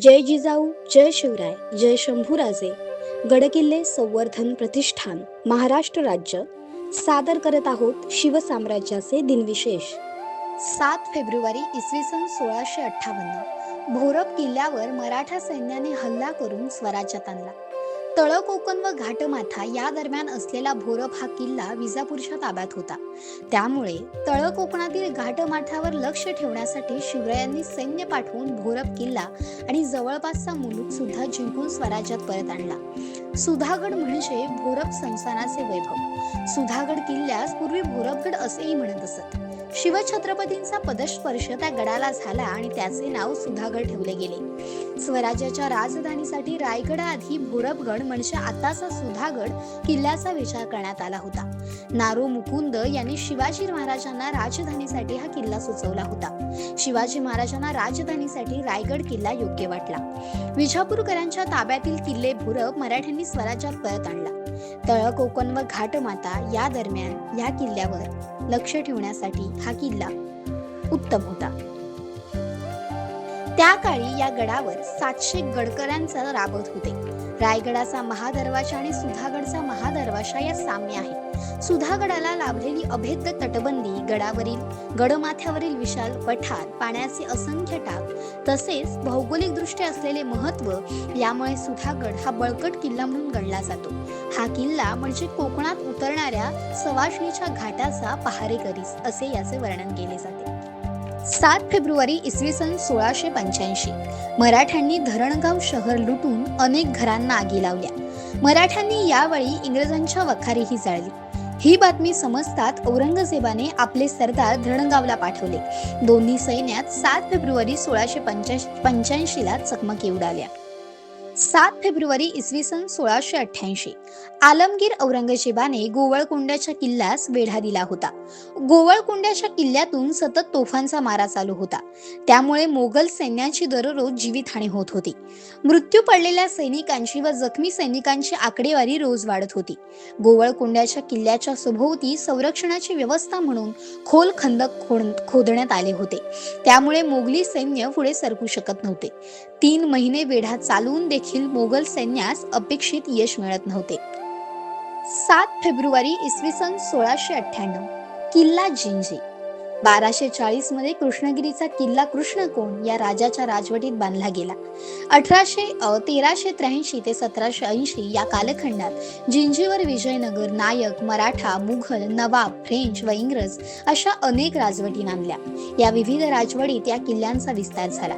जय जिजाऊ जय शिवराय जय शंभूराजे. गडकिल्ले संवर्धन प्रतिष्ठान महाराष्ट्र राज्य. सादर करत आहोत शिवसाम्राज्याचे दिनविशेष. सात फेब्रुवारी इसवी सन सोळाशे अठ्ठावन्न. भोरप किल्ल्यावर मराठा सैन्याने हल्ला करून स्वराज्यात आणला. तळकोकण व घाटमाथा या दरम्यान असलेला भोरप हा किल्ला विजापूरच्या ताब्यात होता. त्यामुळे तळकोकणातील घाटमाथावर घाटमाथ्यावर लक्ष ठेवण्यासाठी शिवरायांनी सैन्य पाठवून भोरप किल्ला आणि जवळपासचा मुलूक सुद्धा जिंकून स्वराज्यात परत आणला. सुधागड म्हणजे भोरप संस्थानाचे वैभव. सुधागड किल्ल्यास पूर्वी भोरपगड असेही म्हणत असत. शिवछत्रपतींचा पदस्पर्श त्या गडाला झाला आणि त्याचे नाव सुधागड ठेवले गेले. स्वराज्याच्या राजधानीसाठी रायगडाआधी भोरपगड म्हणजे आताचा सुधागड किल्ल्याचा विचार करण्यात आला होता. नारो मुकुंद यांनी शिवाजी महाराजांना राजधानीसाठी हा किल्ला सुचवला होता. शिवाजी महाराजांना राजधानीसाठी रायगड किल्ला योग्य वाटला. विजापूरकरांच्या ताब्यातील किल्ले भुरब मराठ्यांनी स्वराज्यात परत आणला. तळ कोकण व घाटमाता या दरम्यान या किल्ल्यावर लक्ष ठेवण्यासाठी हा किल्ला उत्तम होता. त्या काळी या गडावर सातशे गडकऱ्यांचा राबत होते. रायगडाचा महादरवाशा आणि सुधागडचा महादरवाशा या साम्य आहे सुधागडाला लाभलेली अभेद्य तटबंदी गडावरील गडमाथ्यावरील विशाल पठार पाण्याचे असंख्य टाक तसेच भौगोलिक दृष्ट्या असलेले महत्त्व यामुळे सुधागड हा बळकट किल्ला म्हणून गणला जातो. हा किल्ला म्हणजे कोकणात उतरणाऱ्या सवाशणीच्या घाटाचा पहारेकरीस असे याचे वर्णन केले जाते. सात फेब्रुवारी इसवी सन सोळाशे पंच्याऐंशी. मराठ्यांनी धरणगाव शहर लुटून अनेक घरांना आगी लावल्या. मराठ्यांनी यावेळी इंग्रजांच्या वखारीही जाळली. ही बातमी समजतात औरंगजेबाने आपले सरदार धरणगावला पाठवले. दोन्ही सैन्यात सात फेब्रुवारी सोळाशे पंच्याऐंशी ला चकमकी उडाल्या. सात फेब्रुवारी इसवी सन सोळाशे अठ्ठ्याऐंशी. आलमगीर औरंगजेबाने गोवळकोंड्याच्या किल्ल्यास वेढा दिला होता. गोवळकोंड्याच्या किल्ल्यातून सतत तोफांचा मारा चालू होता. त्यामुळे मोगल सैन्याची दररोज जीवितहानी होत होती. मृत्यू पडलेल्या सैनिकांची व जखमी सैनिकांची आकडेवारी रोज वाढत होती. गोवळकोंड्याच्या किल्ल्याच्या सभोवती संरक्षणाची व्यवस्था म्हणून खोल खंदक खोदण्यात आले होते. त्यामुळे मोगली सैन्य पुढे सरकू शकत नव्हते. तीन महिने वेढा चालवून देखील मोगल सैन्यास अपेक्षित यश मिळत नव्हते. सात फेब्रुवारी इसवी सन सोळाशे अठ्ठ्याण्णव. किल्ला जिंजी बाराशे चाळीसमध्ये कृष्णगिरीचा किल्ला कृष्णकोण या राजाच्या राजवटीत बांधला गेला. अठराशे तेराशे त्र्याऐंशी ते सतराशे ऐंशी या कालखंडात जिंजीवर विजयनगर नायक मराठा मुघल नवाब फ्रेंच व इंग्रज अशा अनेक राजवटी नांदल्या. या विविध राजवटीत या किल्ल्यांचा विस्तार झाला.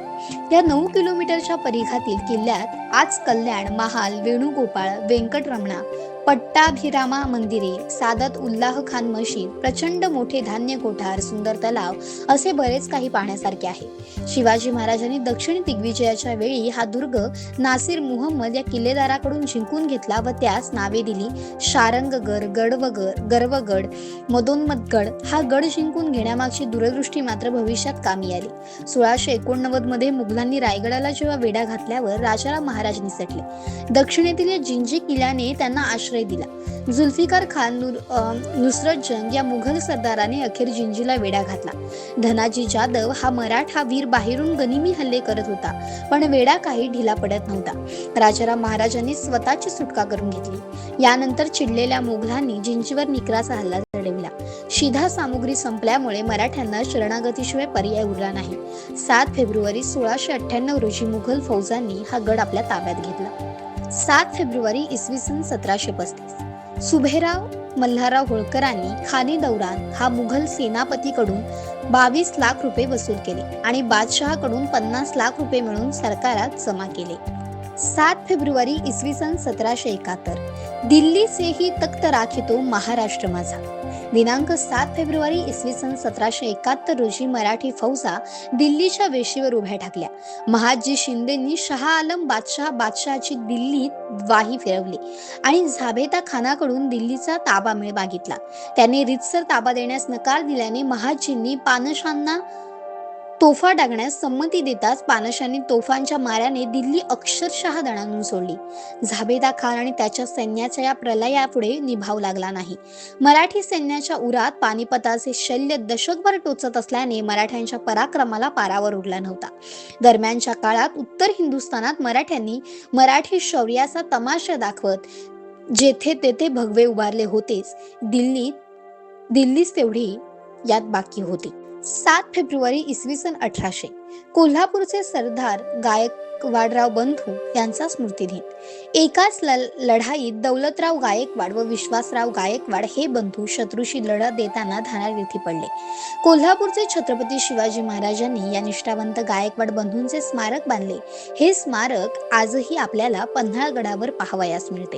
या नऊ किलोमीटरच्या परिघातील किल्ल्यात आज कल्याण महाल वेणुगोपाळ व्यंकटरमणा पट्टाभिरामा मंदिरे सादत उल्लाह खान मशीद प्रचंड मोठे धान्य कोठार सुंदर तलाव असे बरेच काही पाहण्यासारखे आहे. शिवाजी महाराजांनी दक्षिण दिग्विजयाच्या वेळी हा दुर्ग नासिर मुहम्मद या किल्लेदाराकडून जिंकून घेतला व त्यास नावे दिली. शारंगगड गडवगर गर्वगड मदोन्मतगड हा गड जिंकून घेण्यामागची दूरदृष्टी मात्र भविष्यात कामी आली. सोळाशे एकोणनव्वदमध्ये मुघलांनी रायगडाला जेव्हा वेढा घातल्यावर राजाराम महाराज निसटले दक्षिणेतील या जिंजी किल्ल्याने त्यांना आश्रय दिला. जुल्फिकार खान नुर नुसरत जंग या मुघल सरदाराने अखेर जिंजीला वेढा घातला. धनाजी जाधव हा मराठा वीर बाहेरून गनिमी हल्ले करत होता पण वेढा काही ढिला पडत नव्हता. राजाराम महाराजांनी स्वतःची सुटका करून घेतली. यानंतर चिडलेल्या मुघलांनी जिंजीवर निकराचा हल्ला चढविला. शिधा सामुग्री संपल्यामुळे मराठ्यांना शरणागतीशिवाय पर्याय उरला नाही. सात फेब्रुवारी सोळाशे अठ्ठ्याण्णव रोजी मुघल फौजांनी हा गड आपल्या ताब्यात घेतला. सात फेब्रुवारी इसवी सन सतराशे पस्तीस. सुभेराव मल्हारराव होळकरांनी खानी दौरान हा मुघल सेनापतीकडून बावीस लाख रुपये वसूल केले आणि बादशहाकडून पन्नास लाख रुपये मिळून सरकारात जमा केले. सात फेब्रुवारी इसवी सन सतराशे एकाहत्तर. दिल्ली से ही तख्त राखितो महाराष्ट्र माझा. दिनांक सात फेब्रुवारी इसवी सन सतराशे एकाहत्तर रोजी मराठी फौजा दिल्लीच्या वेशीवर उभ्या ठाकल्या. महादजी शिंदेंनी शहा आलम बादशाह बादशहाची दिल्लीत वाही फिरवली आणि झाबेता खानाकडून दिल्लीचा ताबा मिळ मागितला. त्याने रितसर ताबा देण्यास नकार दिल्याने महादजींनी पानशांना तोफा डागण्यास संमती देताच पानशांनी तोफांच्या माऱ्याने दिल्ली अक्षरशः दणानून सोडली. झाबेदा खान आणि त्याच्या सैन्याच्या या प्रलयापुढे निभाव लागला नाही. मराठी सैन्याच्या उरात पानिपताचे शल्य दशकभर टोचत असल्याने मराठ्यांच्या पराक्रमाला पारावर उडला नव्हता. दरम्यानच्या काळात उत्तर हिंदुस्थानात मराठ्यांनी मराठी शौर्याचा तमाशा दाखवत जेथे तेथे भगवे उभारले होतेच दिल्लीत दिल्लीच तेवढी यात बाकी होती. सात फेब्रुवारी इसवी सन अठराशे. कोल्हापूरचे सरदार गायकवाडराव बंधू यांचा स्मृतिदिन. एकाच ल- लढाईत दौलतराव गायकवाड व विश्वासराव गायकवाड हे बंधू शत्रूशी लढा देताना धानार्थी पडले. कोल्हापूरचे छत्रपती शिवाजी महाराजांनी या निष्ठावंत गायकवाड बंधूंचे स्मारक बांधले. हे स्मारक आजही आपल्याला पन्हाळगडावर पाहावयास मिळते.